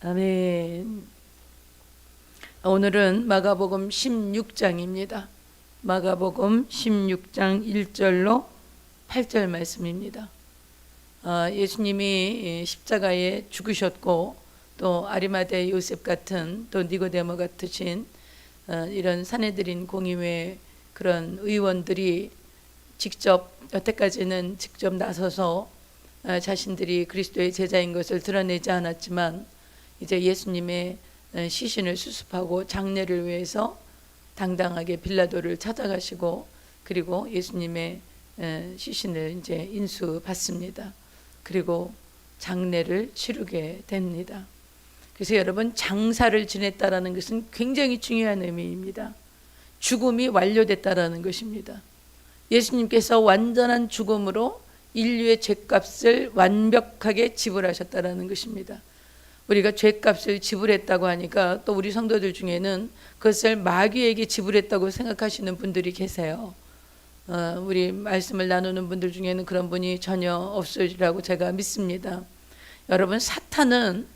아멘. 오늘은 마가복음 16장입니다. 마가복음 16장 1절로 8절 말씀입니다. 아, 예수님이 십자가에 죽으셨고 또 아리마대 요셉 같은 또 니고데모 같으신 어, 이런 사내들인 공의회 그런 의원들이 직접 여태까지는 직접 나서서 어, 자신들이 그리스도의 제자인 것을 드러내지 않았지만 이제 예수님의 어, 시신을 수습하고 장례를 위해서 당당하게 빌라도를 찾아가시고 그리고 예수님의 어, 시신을 이제 인수받습니다. 그리고 장례를 치르게 됩니다. 그래서 여러분 장사를 지냈다라는 것은 굉장히 중요한 의미입니다. 죽음이 완료됐다라는 것입니다. 예수님께서 완전한 죽음으로 인류의 죄값을 완벽하게 지불하셨다라는 것입니다. 우리가 죄값을 지불했다고 하니까 또 우리 성도들 중에는 그것을 마귀에게 지불했다고 생각하시는 분들이 계세요. 어, 우리 말씀을 나누는 분들 중에는 그런 분이 전혀 없으리라고 제가 믿습니다. 여러분 사탄은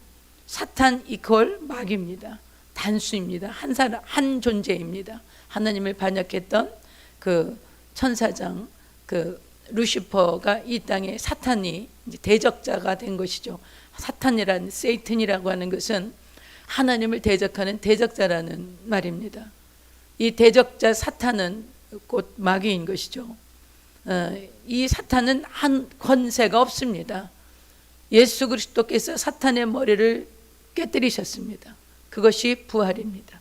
사탄 이퀄 마귀입니다. 단수입니다. 한 사람 한 존재입니다. 하나님을 반역했던 그 천사장 그 루시퍼가 이 땅에 사탄이 대적자가 된 것이죠. 사탄이란 세이튼이라고 하는 것은 하나님을 대적하는 대적자라는 말입니다. 이 대적자 사탄은 곧 마귀인 것이죠. 어, 이 사탄은 한 권세가 없습니다. 예수 그리스도께서 사탄의 머리를 깨뜨리셨습니다. 그것이 부활입니다.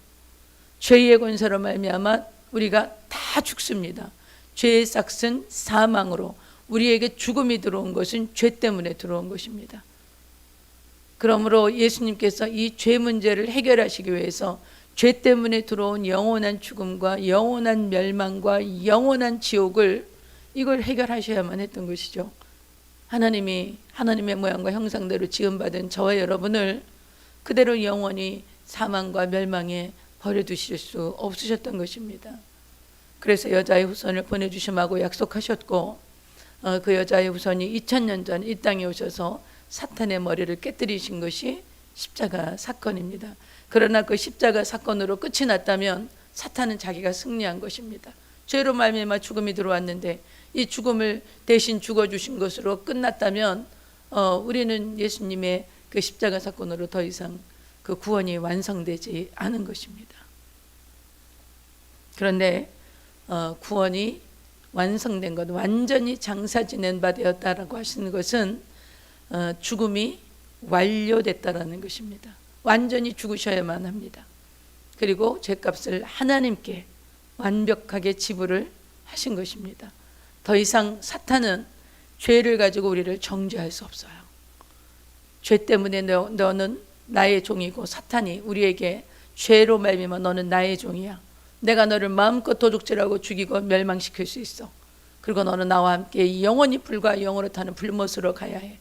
죄의 권세로 말미암아 우리가 다 죽습니다. 죄의 싹은 사망으로 우리에게 죽음이 들어온 것은 죄 때문에 들어온 것입니다. 그러므로 예수님께서 이 죄 문제를 해결하시기 위해서 죄 때문에 들어온 영원한 죽음과 영원한 멸망과 영원한 지옥을 이걸 해결하셔야만 했던 것이죠. 하나님이 하나님의 모양과 형상대로 지음받은 저와 여러분을 그대로 영원히 사망과 멸망에 버려두실 수 없으셨던 것입니다. 그래서 여자의 후손을 보내주심하고 약속하셨고 어, 그 여자의 후손이 2000년 전 이 땅에 오셔서 사탄의 머리를 깨뜨리신 것이 십자가 사건입니다. 그러나 그 십자가 사건으로 끝이 났다면 사탄은 자기가 승리한 것입니다. 죄로 말미암아 죽음이 들어왔는데 이 죽음을 대신 죽어 주신 것으로 끝났다면 어, 우리는 예수님의 그 십자가 사건으로 더 이상 그 구원이 완성되지 않은 것입니다. 그런데 어, 구원이 완성된 것, 완전히 장사 지낸 바 되었다라고 하시는 것은 어, 죽음이 완료됐다라는 것입니다. 완전히 죽으셔야만 합니다. 그리고 죄값을 하나님께 완벽하게 지불을 하신 것입니다. 더 이상 사탄은 죄를 가지고 우리를 정죄할 수 없어요. 죄 때문에 너, 너는 나의 종이고 사탄이 우리에게 죄로 말미암아 너는 나의 종이야. 내가 너를 마음껏 도둑질하고 죽이고 멸망시킬 수 있어. 그리고 너는 나와 함께 영원히 불과 영으로 타는 불못으로 가야 해.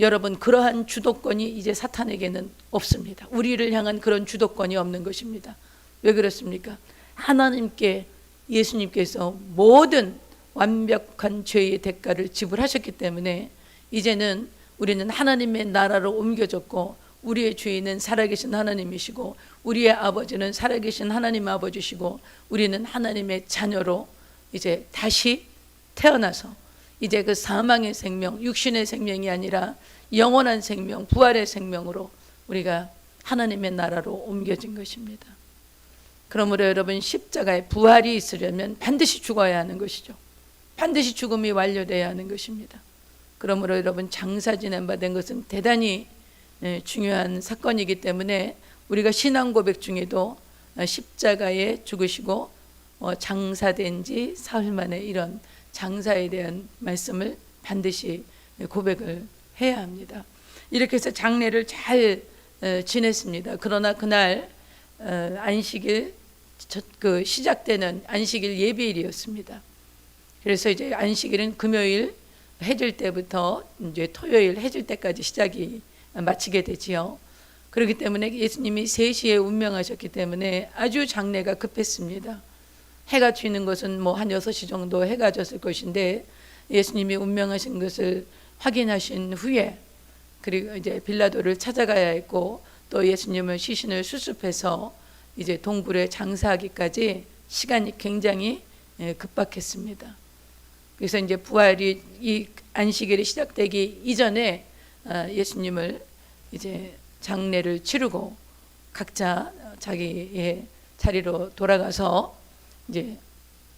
여러분 그러한 주도권이 이제 사탄에게는 없습니다. 우리를 향한 그런 주도권이 없는 것입니다. 왜 그렇습니까? 하나님께 예수님께서 모든 완벽한 죄의 대가를 지불하셨기 때문에 이제는 우리는 하나님의 나라로 옮겨졌고 우리의 주인은 살아계신 하나님이시고 우리의 아버지는 살아계신 하나님 아버지시고 우리는 하나님의 자녀로 이제 다시 태어나서 이제 그 사망의 생명, 육신의 생명이 아니라 영원한 생명, 부활의 생명으로 우리가 하나님의 나라로 옮겨진 것입니다. 그러므로 여러분 십자가에 부활이 있으려면 반드시 죽어야 하는 것이죠. 반드시 죽음이 완료돼야 하는 것입니다. 그러므로 여러분 장사 지낸 바된 것은 대단히 예, 중요한 사건이기 때문에 우리가 신앙 고백 중에도 십자가에 죽으시고 어, 장사된 지 사흘 만에 이런 장사에 대한 말씀을 반드시 고백을 해야 합니다. 이렇게 해서 장례를 잘 어, 지냈습니다. 그러나 그날 어, 안식일 그 시작되는 안식일 예배일이었습니다. 그래서 이제 안식일은 금요일 해질 때부터 이제 토요일 해질 때까지 시작이 마치게 되지요. 그렇기 때문에 예수님이 3시에 운명하셨기 때문에 아주 장례가 급했습니다. 해가 지는 것은 뭐 한 6시 정도 해가 졌을 것인데 예수님이 운명하신 것을 확인하신 후에 그리고 이제 빌라도를 찾아가야 했고 또 예수님은 시신을 수습해서 이제 동굴에 장사하기까지 시간이 굉장히 예, 급박했습니다. 그래서 이제 부활이 이 안식일이 시작되기 이전에 아, 예수님을 이제 장례를 치르고 각자 자기의 자리로 돌아가서 이제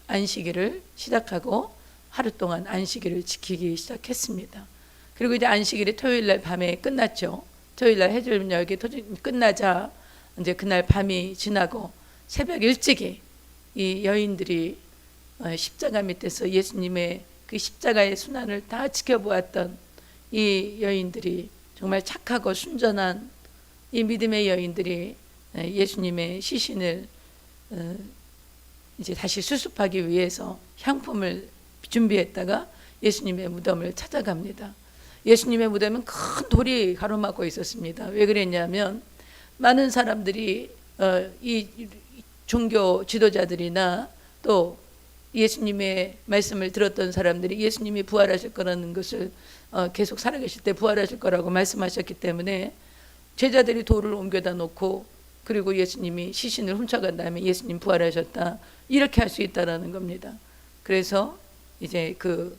안식일을 시작하고 하루 동안 안식일을 지키기 시작했습니다. 그리고 이제 안식일이 토요일 날 밤에 끝났죠. 토요일 날 해질 열기 끝나자 이제 그날 밤이 지나고 새벽 일찍이 이 여인들이 어, 십자가 밑에서 예수님의 그 십자가의 순환을 다 지켜보았던 이 여인들이 정말 착하고 순전한 이 믿음의 여인들이 어, 예수님의 시신을 어, 이제 다시 수습하기 위해서 향품을 준비했다가 예수님의 무덤을 찾아갑니다. 예수님의 무덤은 큰 돌이 가로막고 있었습니다. 왜 그랬냐면 많은 사람들이 어, 이 종교 지도자들이나 또 예수님의 말씀을 들었던 사람들이 예수님이 부활하실 거라는 것을 어, 계속 살아계실 때 부활하실 거라고 말씀하셨기 때문에 제자들이 돌을 옮겨다 놓고 그리고 예수님이 시신을 훔쳐간 다음에 예수님 부활하셨다 이렇게 할 수 있다라는 겁니다. 그래서 이제 그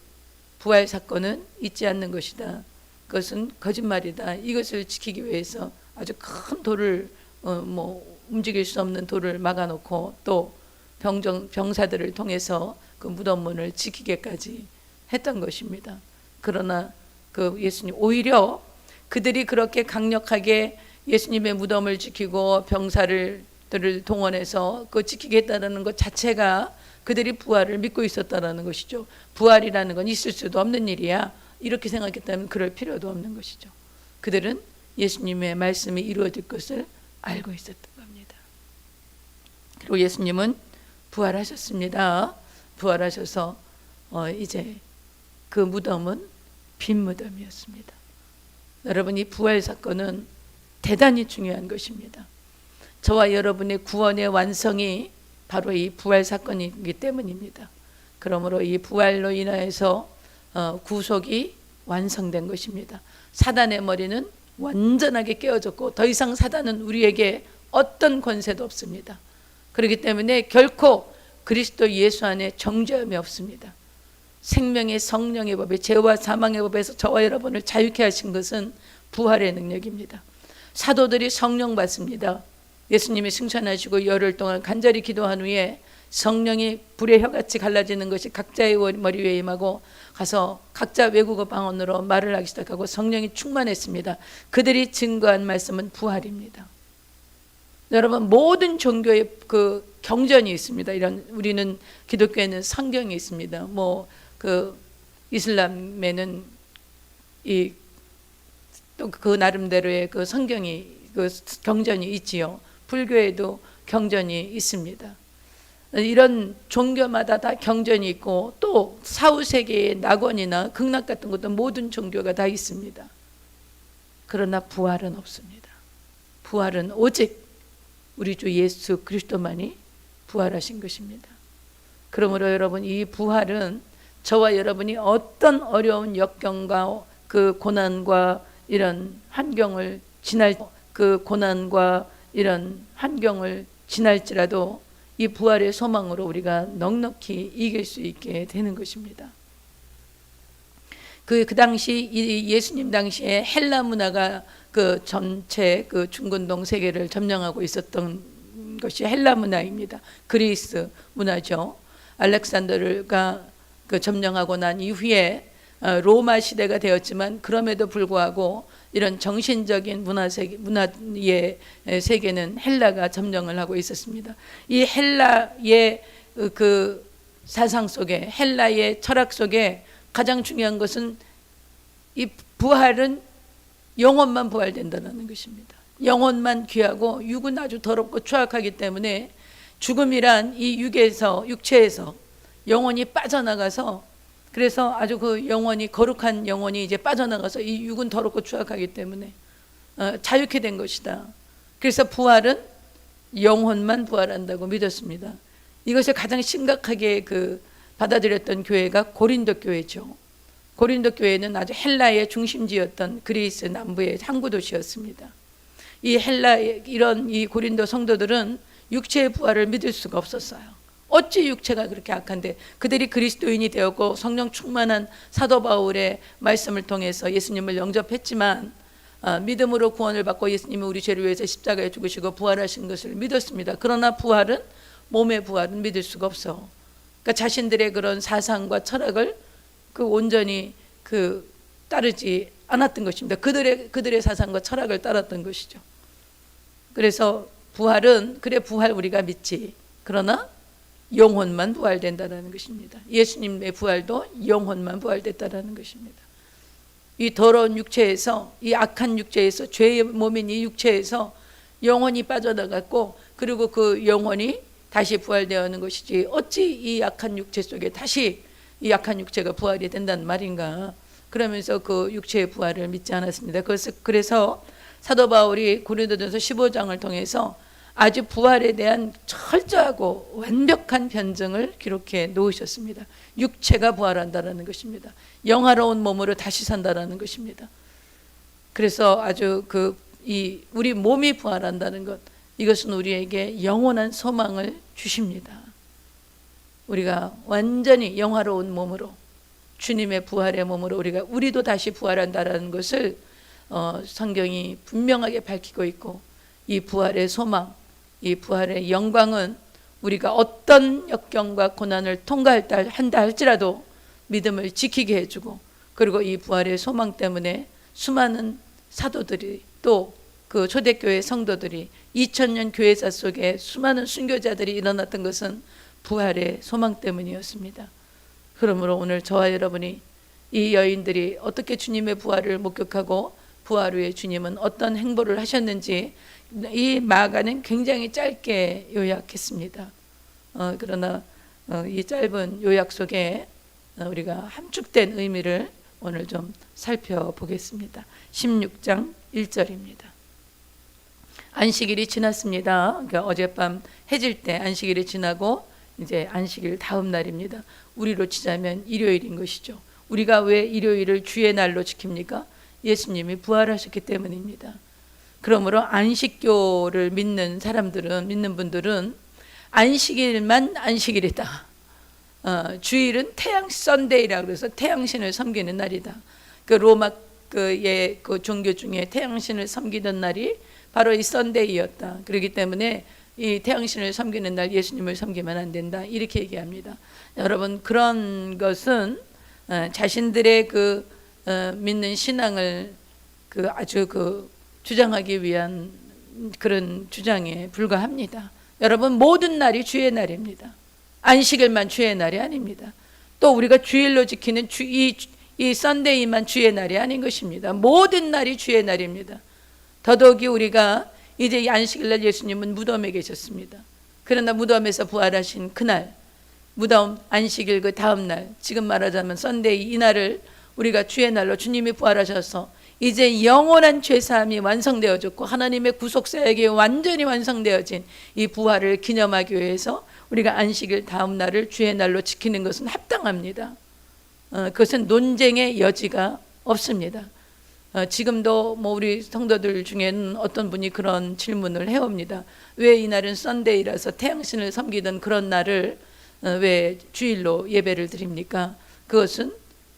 부활 사건은 있지 않는 것이다. 그것은 거짓말이다. 이것을 지키기 위해서 아주 큰 돌을 어, 뭐 움직일 수 없는 돌을 막아놓고 또 병정 병사들을 통해서 그 무덤문을 지키게까지 했던 것입니다. 그러나 그 예수님 오히려 그들이 그렇게 강력하게 예수님의 무덤을 지키고 병사를 들을 동원해서 그 지키겠다라는 것 자체가 그들이 부활을 믿고 있었다라는 것이죠. 부활이라는 건 있을 수도 없는 일이야. 이렇게 생각했다면 그럴 필요도 없는 것이죠. 그들은 예수님의 말씀이 이루어질 것을 알고 있었던 겁니다. 그리고 예수님은 부활하셨습니다. 부활하셔서 어 이제 그 무덤은 빈 무덤이었습니다. 여러분 이 부활 사건은 대단히 중요한 것입니다. 저와 여러분의 구원의 완성이 바로 이 부활 사건이기 때문입니다. 그러므로 이 부활로 인하여서 어, 구속이 완성된 것입니다. 사단의 머리는 완전하게 깨어졌고 더 이상 사단은 우리에게 어떤 권세도 없습니다. 그렇기 때문에 결코 그리스도 예수 안에 정죄함이 없습니다. 생명의 성령의 법에 죄와 사망의 법에서 저와 여러분을 자유케 하신 것은 부활의 능력입니다. 사도들이 성령 받습니다. 예수님이 승천하시고 열흘 동안 간절히 기도한 후에 성령이 불의 혀같이 갈라지는 것이 각자의 머리 위에 임하고 가서 각자 외국어 방언으로 말을 하기 시작하고 성령이 충만했습니다. 그들이 증거한 말씀은 부활입니다. 여러분 모든 종교의 그 경전이 있습니다. 이런 우리는 기독교에는 성경이 있습니다. 뭐 그 이슬람에는 이 또 그 나름대로의 그 성경이 그 경전이 있지요. 불교에도 경전이 있습니다. 이런 종교마다 다 경전이 있고 또 사후 세계의 낙원이나 극락 같은 것도 모든 종교가 다 있습니다. 그러나 부활은 없습니다. 부활은 오직 우리 주 예수 그리스도만이 부활하신 것입니다. 그러므로 여러분 이 부활은 저와 여러분이 어떤 어려운 역경과 그 고난과 이런 환경을 지날 그 고난과 이런 환경을 지날지라도 이 부활의 소망으로 우리가 넉넉히 이길 수 있게 되는 것입니다. 그, 그 당시 예수님 당시에 헬라 문화가 그 전체 그 중근동 세계를 점령하고 있었던 것이 헬라 문화입니다. 그리스 문화죠. 알렉산더가 그 점령하고 난 이후에 어, 로마 시대가 되었지만 그럼에도 불구하고 이런 정신적인 문화 세계, 문화의 세계는 헬라가 점령을 하고 있었습니다. 이 헬라의 그 사상 속에 헬라의 철학 속에 가장 중요한 것은 이 부활은 영혼만 부활된다는 것입니다. 영혼만 귀하고 육은 아주 더럽고 추악하기 때문에 죽음이란 이 육에서 육체에서 영혼이 빠져나가서 그래서 아주 그 영혼이 거룩한 영혼이 이제 빠져나가서 이 육은 더럽고 추악하기 때문에 어, 자유케 된 것이다. 그래서 부활은 영혼만 부활한다고 믿었습니다. 이것을 가장 심각하게 그 받아들였던 교회가 고린도 교회죠. 고린도 교회는 아주 헬라의 중심지였던 그리스 남부의 항구 도시였습니다. 이 헬라 이런 이 고린도 성도들은 육체의 부활을 믿을 수가 없었어요. 어찌 육체가 그렇게 악한데 그들이 그리스도인이 되었고 성령 충만한 사도 바울의 말씀을 통해서 예수님을 영접했지만 아, 믿음으로 구원을 받고 예수님이 우리 죄를 위해서 십자가에 죽으시고 부활하신 것을 믿었습니다. 그러나 부활은 몸의 부활은 믿을 수가 없어. 그러니까 자신들의 그런 사상과 철학을 그 온전히 그 따르지 않았던 것입니다. 그들의 그들의 사상과 철학을 따랐던 것이죠. 그래서 부활은 그래 부활 우리가 믿지. 그러나 영혼만 부활된다라는 것입니다. 예수님의 부활도 영혼만 부활됐다라는 것입니다. 이 더러운 육체에서 이 악한 육체에서 죄의 몸인 이 육체에서 영혼이 빠져나갔고 그리고 그 영혼이 다시 부활되어는 것이지 어찌 이 약한 육체 속에 다시 이 약한 육체가 부활이 된다는 말인가 그러면서 그 육체의 부활을 믿지 않았습니다. 그래서 그래서 사도 바울이 고린도전서 15장을 통해서 아주 부활에 대한 철저하고 완벽한 변증을 기록해 놓으셨습니다. 육체가 부활한다라는 것입니다. 영화로운 몸으로 다시 산다라는 것입니다. 그래서 아주 그 이 우리 몸이 부활한다는 것 이것은 우리에게 영원한 소망을 주십니다. 우리가 완전히 영화로운 몸으로 주님의 부활의 몸으로 우리가 우리도 다시 부활한다라는 것을 어, 성경이 분명하게 밝히고 있고 이 부활의 소망, 이 부활의 영광은 우리가 어떤 역경과 고난을 통과한다 한다 할지라도 믿음을 지키게 해주고 그리고 이 부활의 소망 때문에 수많은 사도들이 또 그 초대교회 성도들이 2000년 교회사 속에 수많은 순교자들이 일어났던 것은 부활의 소망 때문이었습니다. 그러므로 오늘 저와 여러분이 이 여인들이 어떻게 주님의 부활을 목격하고 부활 후에 주님은 어떤 행보를 하셨는지 이 마가는 굉장히 짧게 요약했습니다. 어, 그러나 어, 이 짧은 요약 속에 어, 우리가 함축된 의미를 오늘 좀 살펴보겠습니다. 16장 1절입니다. 안식일이 지났습니다. 그러니까 어젯밤 해질 때 안식일이 지나고 이제 안식일 다음 날입니다. 우리로 치자면 일요일인 것이죠. 우리가 왜 일요일을 주의 날로 지킵니까? 예수님이 부활하셨기 때문입니다. 그러므로 안식교를 믿는 사람들은 믿는 분들은 안식일만 안식일이다. 어, 주일은 태양 썬데이라 그래서 태양신을 섬기는 날이다. 그 로마 그의 그 종교 중에 태양신을 섬기던 날이 바로 이 썬데이였다. 그렇기 때문에 이 태양신을 섬기는 날 예수님을 섬기면 안 된다. 이렇게 얘기합니다. 여러분 그런 것은 어, 자신들의 그 어, 믿는 신앙을 그 아주 그 주장하기 위한 그런 주장에 불과합니다. 여러분 모든 날이 주의 날입니다. 안식일만 주의 날이 아닙니다. 또 우리가 주일로 지키는 주, 이, 이 썬데이만 주의 날이 아닌 것입니다. 모든 날이 주의 날입니다. 더더욱이 우리가 이제 이 안식일날 예수님은 무덤에 계셨습니다. 그러나 무덤에서 부활하신 그날, 무덤 안식일 그 다음 날, 지금 말하자면 썬데이 이 날을 우리가 주의 날로 주님이 부활하셔서 이제 영원한 죄사함이 완성되어졌고 하나님의 구속 사역이 완전히 완성되어진 이 부활을 기념하기 위해서 우리가 안식일 다음 날을 주의 날로 지키는 것은 합당합니다. 어, 그것은 논쟁의 여지가 없습니다. 어, 지금도 뭐 우리 성도들 중에는 어떤 분이 그런 질문을 해옵니다. 왜 이날은 썬데이라서 태양신을 섬기던 그런 날을 어, 왜 주일로 예배를 드립니까? 그것은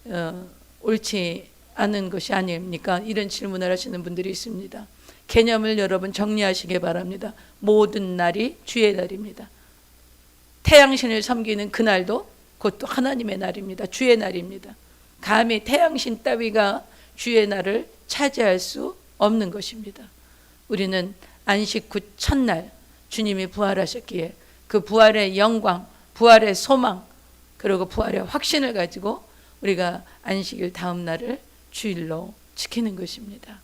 어, 옳지 않은 것이 아닙니까? 이런 질문을 하시는 분들이 있습니다. 개념을 여러분 정리하시기 바랍니다. 모든 날이 주의 날입니다. 태양신을 섬기는 그날도 그것도 하나님의 날입니다. 주의 날입니다. 감히 태양신 따위가 주의 날을 차지할 수 없는 것입니다. 우리는 안식 후 첫날 주님이 부활하셨기에 그 부활의 영광, 부활의 소망, 그리고 부활의 확신을 가지고 우리가 안식일 다음 날을 주일로 지키는 것입니다.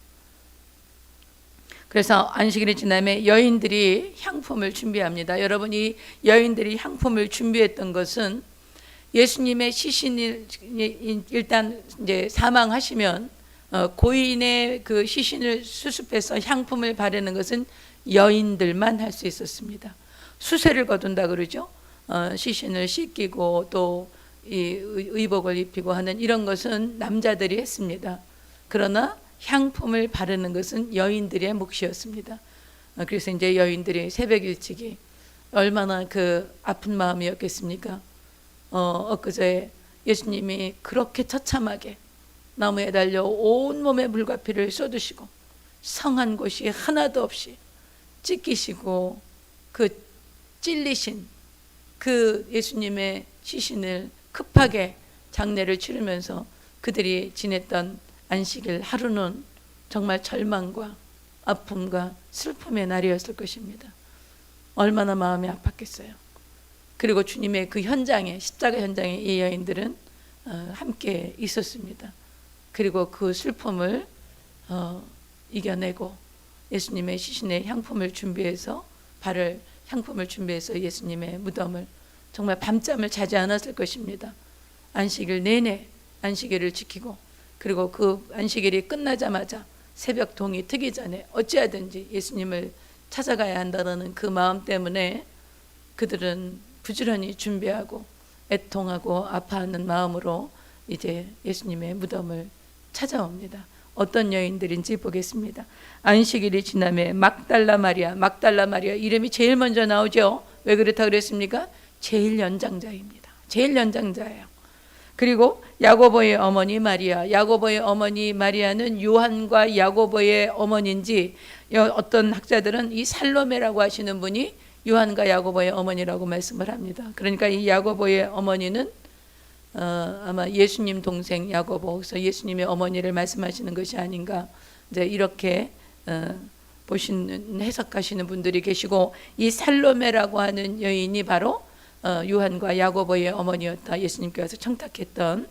그래서 안식일이 지나면 여인들이 향품을 준비합니다. 여러분 이 여인들이 향품을 준비했던 것은 예수님의 시신이 일단 이제 사망하시면 어, 고인의 그 시신을 수습해서 향품을 바르는 것은 여인들만 할 수 있었습니다. 수세를 거둔다 그러죠. 어, 시신을 씻기고 또 이 의복을 입히고 하는 이런 것은 남자들이 했습니다. 그러나 향품을 바르는 것은 여인들의 몫이었습니다. 어, 그래서 이제 여인들이 새벽 일찍이 얼마나 그 아픈 마음이었겠습니까? 어, 엊그제 예수님이 그렇게 처참하게 나무에 달려 온 몸에 물과 피를 쏟으시고 성한 곳이 하나도 없이 찢기시고 그 찔리신 그 예수님의 시신을 급하게 장례를 치르면서 그들이 지냈던 안식일 하루는 정말 절망과 아픔과 슬픔의 날이었을 것입니다. 얼마나 마음이 아팠겠어요. 그리고 주님의 그 현장에 십자가 현장에 이 여인들은 어, 함께 있었습니다. 그리고 그 슬픔을 어, 이겨내고 예수님의 시신에 향품을 준비해서 발을 향품을 준비해서 예수님의 무덤을 정말 밤잠을 자지 않았을 것입니다. 안식일 내내 안식일을 지키고 그리고 그 안식일이 끝나자마자 새벽 동이 트기 전에 어찌하든지 예수님을 찾아가야 한다는 그 마음 때문에 그들은 부지런히 준비하고 애통하고 아파하는 마음으로 이제 예수님의 무덤을 찾아옵니다. 어떤 여인들인지 보겠습니다. 안식일이 지남에 막달라 마리아, 막달라 마리아 이름이 제일 먼저 나오죠. 왜 그렇다 그랬습니까? 제일 연장자입니다. 제일 연장자예요. 그리고 야고보의 어머니 마리아, 야고보의 어머니 마리아는 요한과 야고보의 어머니인지 어떤 학자들은 이 살로메라고 하시는 분이 요한과 야고보의 어머니라고 말씀을 합니다. 그러니까 이 야고보의 어머니는 어, 아마 예수님 동생 야고보, 그래서 예수님의 어머니를 말씀하시는 것이 아닌가 이제 이렇게 어, 보시는 해석하시는 분들이 계시고 이 살로메라고 하는 여인이 바로 어, 요한과 야고보의 어머니였다. 예수님께서 청탁했던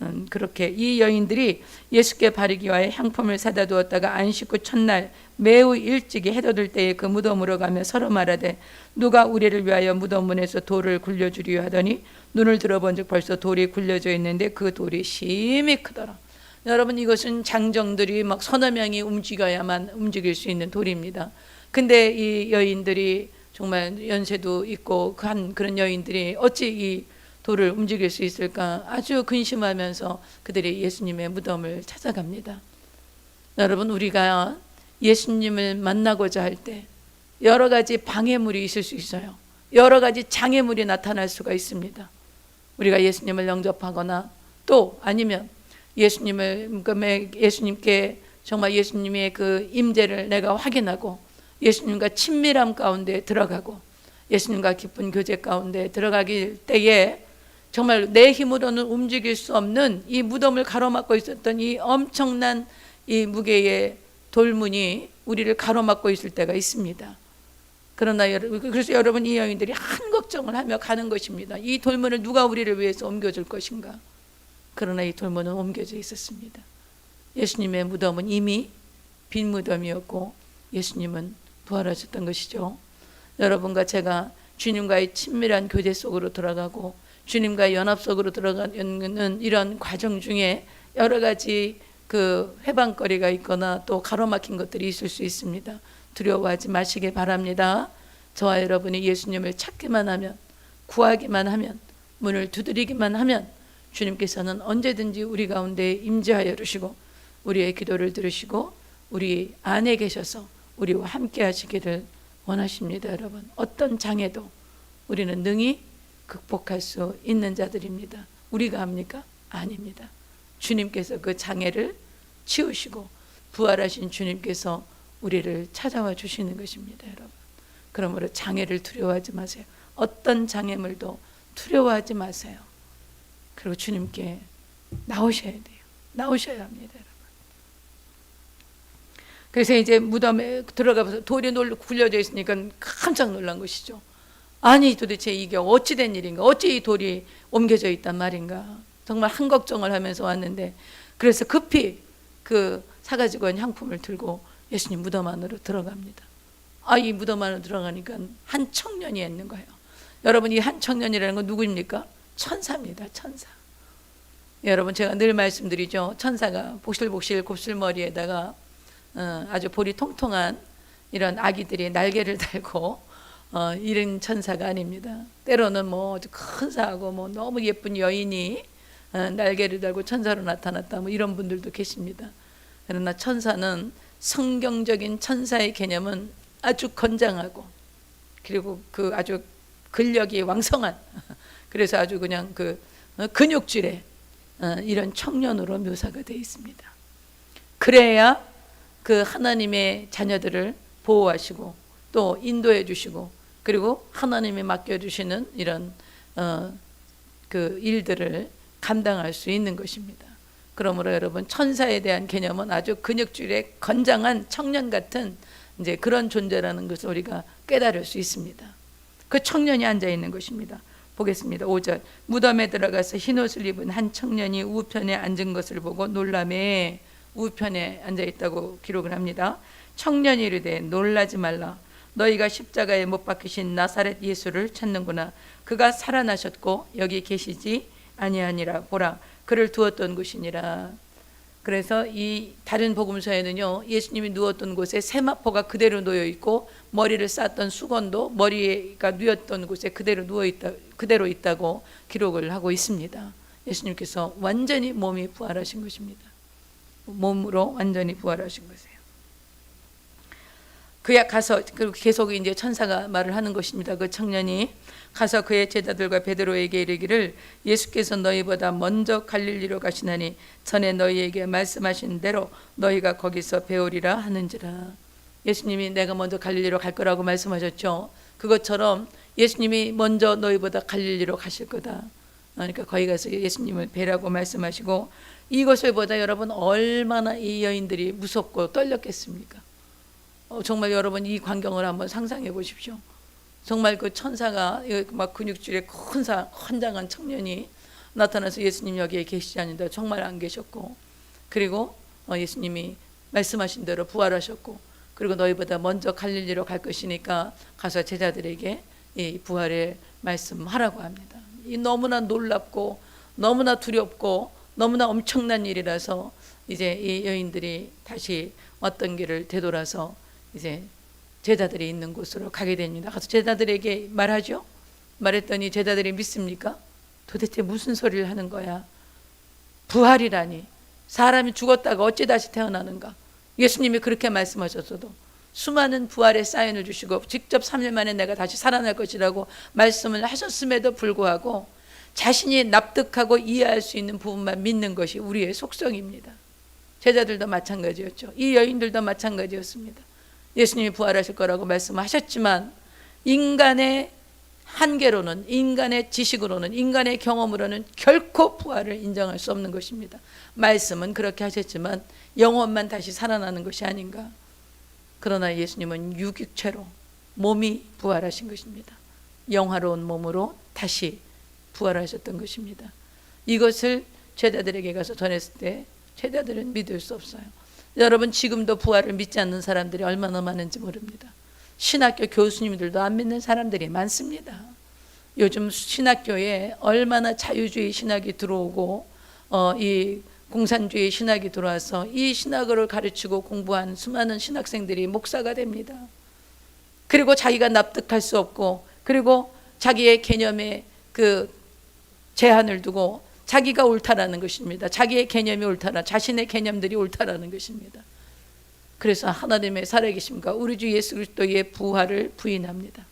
음, 그렇게 이 여인들이 예수께 바르기 위하여 향품을 사다 두었다가 안식 후 첫날 매우 일찍이 해돋을 때에 그 무덤으로 가며 서로 말하되 누가 우리를 위하여 무덤 문에서 돌을 굴려주리요 하더니 눈을 들어본즉 벌써 돌이 굴려져 있는데 그 돌이 심히 크더라. 여러분 이것은 장정들이 막 서너 명이 움직여야만 움직일 수 있는 돌입니다. 근데 이 여인들이 정말 연세도 있고 한 그런 여인들이 어찌 이 돌을 움직일 수 있을까 아주 근심하면서 그들이 예수님의 무덤을 찾아갑니다. 여러분 우리가 예수님을 만나고자 할 때 여러 가지 방해물이 있을 수 있어요. 여러 가지 장애물이 나타날 수가 있습니다. 우리가 예수님을 영접하거나 또 아니면 예수님을 예수님께 정말 예수님의 그 임재를 내가 확인하고 예수님과 친밀함 가운데 들어가고 예수님과 깊은 교제 가운데 들어가길 때에 정말 내 힘으로는 움직일 수 없는 이 무덤을 가로막고 있었던 이 엄청난 이 무게의 돌문이 우리를 가로막고 있을 때가 있습니다. 그러나 여러분 그래서 여러분 이 여인들이 한 걱정을 하며 가는 것입니다. 이 돌문을 누가 우리를 위해서 옮겨줄 것인가? 그러나 이 돌문은 옮겨져 있었습니다. 예수님의 무덤은 이미 빈 무덤이었고 예수님은 부활하셨던 것이죠. 여러분과 제가 주님과의 친밀한 교제 속으로 들어가고 주님과의 연합 속으로 들어가는 이런 과정 중에 여러 가지 그 해방거리가 있거나 또 가로막힌 것들이 있을 수 있습니다. 두려워하지 마시기 바랍니다. 저와 여러분이 예수님을 찾기만 하면 구하기만 하면 문을 두드리기만 하면 주님께서는 언제든지 우리 가운데 임재하여 주시고 우리의 기도를 들으시고 우리 안에 계셔서 우리와 함께 하시기를 원하십니다, 여러분. 어떤 장애도 우리는 능히 극복할 수 있는 자들입니다. 우리가 합니까? 아닙니다. 주님께서 그 장애를 치우시고 부활하신 주님께서 우리를 찾아와 주시는 것입니다, 여러분. 그러므로 장애를 두려워하지 마세요. 어떤 장애물도 두려워하지 마세요. 그리고 주님께 나오셔야 돼요. 나오셔야 합니다, 여러분. 그래서 이제 무덤에 들어가서 돌이 굴려져 있으니까 깜짝 놀란 것이죠. 아니 도대체 이게 어찌 된 일인가? 어찌 이 돌이 옮겨져 있단 말인가? 정말 한 걱정을 하면서 왔는데 그래서 급히 그 사가지고 온 향품을 들고 예수님 무덤 안으로 들어갑니다. 아, 이 무덤 안으로 들어가니까 한 청년이 있는 거예요. 여러분 이 한 청년이라는 건 누구입니까? 천사입니다. 천사. 여러분 제가 늘 말씀드리죠. 천사가 복실복실 곱슬머리에다가 어, 아주 볼이 통통한 이런 아기들이 날개를 달고 어, 이런 천사가 아닙니다. 때로는 뭐 큰사하고 뭐 너무 예쁜 여인이 어, 날개를 달고 천사로 나타났다 뭐 이런 분들도 계십니다. 그러나 천사는 성경적인 천사의 개념은 아주 건장하고 그리고 그 아주 근력이 왕성한 그래서 아주 그냥 그 어, 근육질의 어, 이런 청년으로 묘사가 되어 있습니다. 그래야 그 하나님의 자녀들을 보호하시고 또 인도해 주시고 그리고 하나님이 맡겨 주시는 이런 어, 그 일들을 감당할 수 있는 것입니다. 그러므로 여러분 천사에 대한 개념은 아주 근육질의 건장한 청년 같은 이제 그런 존재라는 것을 우리가 깨달을 수 있습니다. 그 청년이 앉아 있는 것입니다. 보겠습니다. 5절. 무덤에 들어가서 흰 옷을 입은 한 청년이 우편에 앉은 것을 보고 놀람에 우편에 앉아 있다고 기록을 합니다. 청년이 이르되 놀라지 말라. 너희가 십자가에 못 박히신 나사렛 예수를 찾는구나. 그가 살아나셨고 여기 계시지 아니하니라. 보라. 그를 두었던 곳이니라. 그래서 이 다른 복음서에는요 예수님이 누웠던 곳에 세마포가 그대로 놓여 있고 머리를 쌌던 수건도 머리가 누였던 곳에 그대로 누워 있다 그대로 있다고 기록을 하고 있습니다. 예수님께서 완전히 몸이 부활하신 것입니다. 몸으로 완전히 부활하신 것이에요. 그야 가서 그리고 계속 이제 천사가 말을 하는 것입니다. 그 청년이 가서 그의 제자들과 베드로에게 이르기를 예수께서 너희보다 먼저 갈릴리로 가시나니 전에 너희에게 말씀하신 대로 너희가 거기서 배우리라 하는지라. 예수님이 내가 먼저 갈릴리로 갈 거라고 말씀하셨죠. 그것처럼 예수님이 먼저 너희보다 갈릴리로 가실 거다. 그러니까 거기 가서 예수님을 뵈라고 말씀하시고 이것을 보다 여러분 얼마나 이 여인들이 무섭고 떨렸겠습니까? 어, 정말 여러분 이 광경을 한번 상상해 보십시오. 정말 그 천사가 막 근육질의 큰 사, 헌장한 청년이 나타나서 예수님 여기에 계시지 않는데 정말 안 계셨고 그리고 어, 예수님이 말씀하신 대로 부활하셨고 그리고 너희보다 먼저 갈릴리로 갈 것이니까 가서 제자들에게 이 부활의 말씀하라고 합니다. 이 너무나 놀랍고 너무나 두렵고 너무나 엄청난 일이라서 이제 이 여인들이 다시 왔던 길을 되돌아서 이제 제자들이 있는 곳으로 가게 됩니다. 가서 제자들에게 말하죠. 말했더니 제자들이 믿습니까? 도대체 무슨 소리를 하는 거야? 부활이라니. 사람이 죽었다가 어찌 다시 태어나는가? 예수님이 그렇게 말씀하셨어도 수많은 부활의 사인을 주시고 직접 3일 만에 내가 다시 살아날 것이라고 말씀을 하셨음에도 불구하고 자신이 납득하고 이해할 수 있는 부분만 믿는 것이 우리의 속성입니다. 제자들도 마찬가지였죠. 이 여인들도 마찬가지였습니다. 예수님이 부활하실 거라고 말씀하셨지만 인간의 한계로는 인간의 지식으로는 인간의 경험으로는 결코 부활을 인정할 수 없는 것입니다. 말씀은 그렇게 하셨지만 영혼만 다시 살아나는 것이 아닌가. 그러나 예수님은 육육체로 몸이 부활하신 것입니다. 영화로운 몸으로 다시 부활하셨던 것입니다. 이것을 제자들에게 가서 전했을 때 제자들은 믿을 수 없어요. 여러분 지금도 부활을 믿지 않는 사람들이 얼마나 많은지 모릅니다. 신학교 교수님들도 안 믿는 사람들이 많습니다. 요즘 신학교에 얼마나 자유주의 신학이 들어오고 어, 이 공산주의 신학이 들어와서 이 신학을 가르치고 공부한 수많은 신학생들이 목사가 됩니다. 그리고 자기가 납득할 수 없고 그리고 자기의 개념에 그 제한을 두고 자기가 옳다라는 것입니다. 자기의 개념이 옳다라, 자신의 개념들이 옳다라는 것입니다. 그래서 하나님의 살아계심과 우리 주 예수 그리스도의 부활을 부인합니다.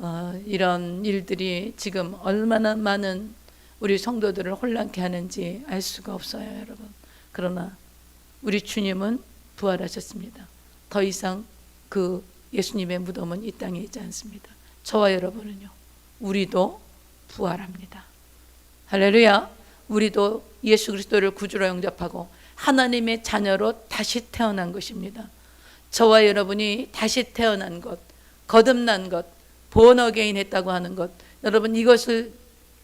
어, 이런 일들이 지금 얼마나 많은 우리 성도들을 혼란케 하는지 알 수가 없어요, 여러분. 그러나 우리 주님은 부활하셨습니다. 더 이상 그 예수님의 무덤은 이 땅에 있지 않습니다. 저와 여러분은요, 우리도 부활합니다. 할렐루야. 우리도 예수 그리스도를 구주로 영접하고 하나님의 자녀로 다시 태어난 것입니다. 저와 여러분이 다시 태어난 것, 거듭난 것, 본 어게인 했다고 하는 것, 여러분 이것을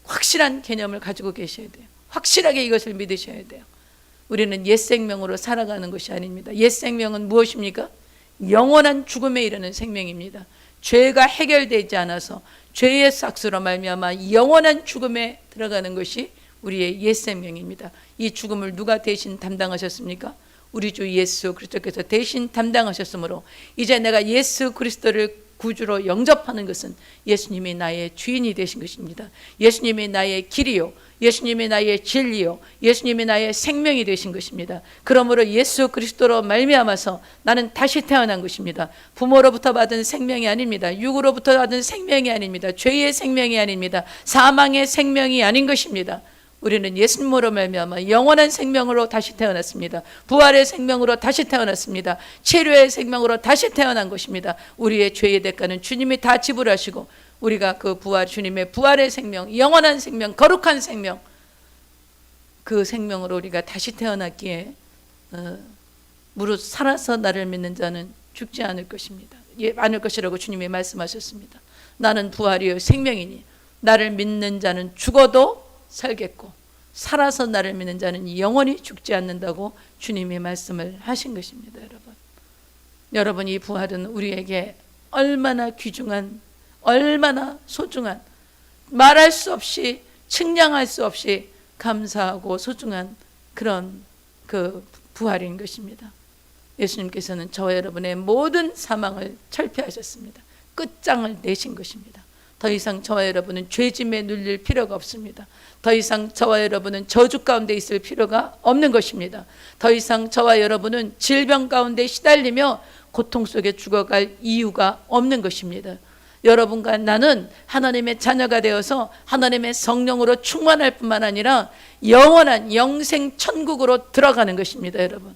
확실한 개념을 가지고 계셔야 돼요. 확실하게 이것을 믿으셔야 돼요. 우리는 옛 생명으로 살아가는 것이 아닙니다. 옛 생명은 무엇입니까? 영원한 죽음에 이르는 생명입니다. 죄가 해결되지 않아서 죄의 삭스로 말미암아 영원한 죽음에 들어가는 것이 우리의 옛 생명입니다. 이 죽음을 누가 대신 담당하셨습니까? 우리 주 예수 그리스도께서 대신 담당하셨으므로 이제 내가 예수 그리스도를 구주로 영접하는 것은 예수님이 나의 주인이 되신 것입니다. 예수님이 나의 길이요. 예수님이 나의 진리요. 예수님이 나의 생명이 되신 것입니다. 그러므로 예수 그리스도로 말미암아서 나는 다시 태어난 것입니다. 부모로부터 받은 생명이 아닙니다. 육으로부터 받은 생명이 아닙니다. 죄의 생명이 아닙니다. 사망의 생명이 아닌 것입니다. 우리는 예수님으로 말미암아 영원한 생명으로 다시 태어났습니다. 부활의 생명으로 다시 태어났습니다. 치료의 생명으로 다시 태어난 것입니다. 우리의 죄의 대가는 주님이 다 지불하시고 우리가 그 부활 주님의 부활의 생명, 영원한 생명, 거룩한 생명 그 생명으로 우리가 다시 태어났기에 어, 무릇 살아서 나를 믿는 자는 죽지 않을 것입니다. 예, 않을 것이라고 주님이 말씀하셨습니다. 나는 부활이요 생명이니 나를 믿는 자는 죽어도 살겠고 살아서 나를 믿는 자는 영원히 죽지 않는다고 주님이 말씀을 하신 것입니다, 여러분. 여러분 이 부활은 우리에게 얼마나 귀중한 얼마나 소중한 말할 수 없이 측량할 수 없이 감사하고 소중한 그런 그 부활인 것입니다. 예수님께서는 저와 여러분의 모든 사망을 철폐하셨습니다. 끝장을 내신 것입니다. 더 이상 저와 여러분은 죄짐에 눌릴 필요가 없습니다. 더 이상 저와 여러분은 저주 가운데 있을 필요가 없는 것입니다. 더 이상 저와 여러분은 질병 가운데 시달리며 고통 속에 죽어갈 이유가 없는 것입니다. 여러분과 나는 하나님의 자녀가 되어서 하나님의 성령으로 충만할 뿐만 아니라 영원한 영생 천국으로 들어가는 것입니다, 여러분.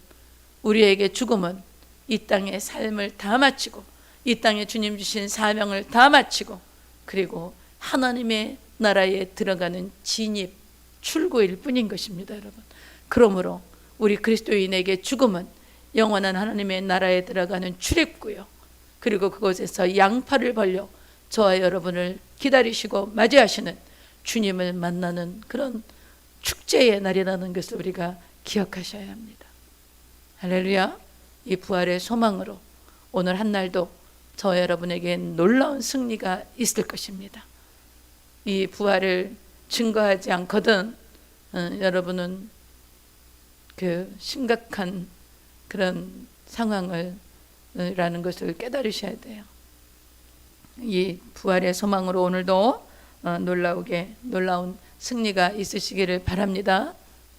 우리에게 죽음은 이 땅의 삶을 다 마치고 이 땅에 주님 주신 사명을 다 마치고 그리고 하나님의 나라에 들어가는 진입 출구일 뿐인 것입니다, 여러분. 그러므로 우리 그리스도인에게 죽음은 영원한 하나님의 나라에 들어가는 출입구요. 그리고 그곳에서 양팔을 벌려 저와 여러분을 기다리시고 맞이하시는 주님을 만나는 그런 축제의 날이라는 것을 우리가 기억하셔야 합니다. 할렐루야. 이 부활의 소망으로 오늘 한 날도 저 여러분에게 놀라운 승리가 있을 것입니다. 이 부활을 증거하지 않거든 어, 여러분은 그 심각한 그런 상황을 어, 라는 것을 깨달으셔야 돼요. 이 부활의 소망으로 오늘도 어, 놀라우게 놀라운 승리가 있으시기를 바랍니다.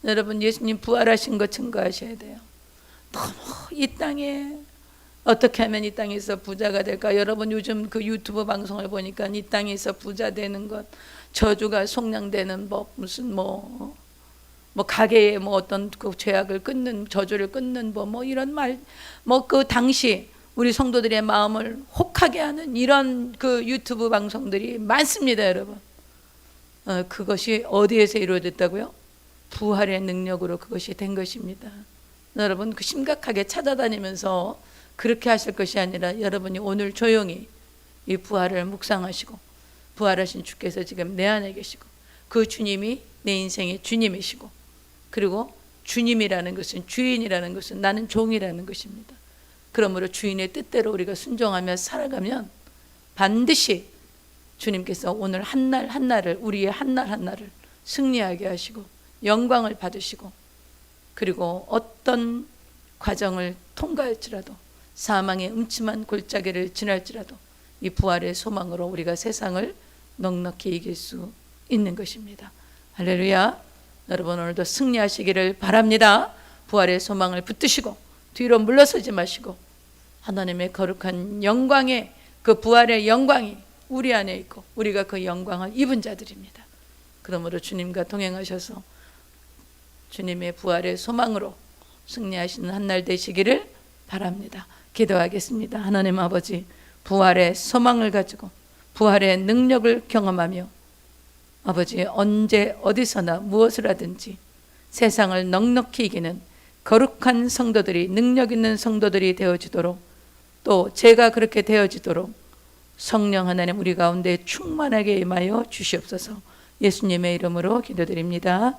여러분 예수님 부활하신 것 증거하셔야 돼요. 너무 이 땅에 어떻게 하면 이 땅에서 부자가 될까? 여러분 요즘 그 유튜브 방송을 보니까 이 땅에서 부자 되는 것, 저주가 속량되는 뭐 무슨 뭐 뭐 가게에 뭐 어떤 그 죄악을 끊는 저주를 끊는 뭐뭐 이런 말 뭐 그 당시 우리 성도들의 마음을 혹하게 하는 이런 그 유튜브 방송들이 많습니다, 여러분. 어, 그것이 어디에서 이루어졌다고요? 부활의 능력으로 그것이 된 것입니다. 여러분 그 심각하게 찾아다니면서 그렇게 하실 것이 아니라 여러분이 오늘 조용히 이 부활을 묵상하시고 부활하신 주께서 지금 내 안에 계시고 그 주님이 내 인생의 주님이시고 그리고 주님이라는 것은 주인이라는 것은 나는 종이라는 것입니다. 그러므로 주인의 뜻대로 우리가 순종하며 살아가면 반드시 주님께서 오늘 한 날 한날을 우리의 한 날 한날을 승리하게 하시고 영광을 받으시고 그리고 어떤 과정을 통과할지라도 사망의 음침한 골짜기를 지날지라도 이 부활의 소망으로 우리가 세상을 넉넉히 이길 수 있는 것입니다. 할렐루야. 여러분 오늘도 승리하시기를 바랍니다. 부활의 소망을 붙드시고 뒤로 물러서지 마시고 하나님의 거룩한 영광의 그 부활의 영광이 우리 안에 있고 우리가 그 영광을 입은 자들입니다. 그러므로 주님과 동행하셔서 주님의 부활의 소망으로 승리하시는 한 날 되시기를 바랍니다. 기도하겠습니다. 하나님 아버지, 부활의 소망을 가지고 부활의 능력을 경험하며 아버지 언제 어디서나 무엇을 하든지 세상을 넉넉히 이기는 거룩한 성도들이 능력 있는 성도들이 되어지도록 또 제가 그렇게 되어지도록 성령 하나님 우리 가운데 충만하게 임하여 주시옵소서 예수님의 이름으로 기도드립니다.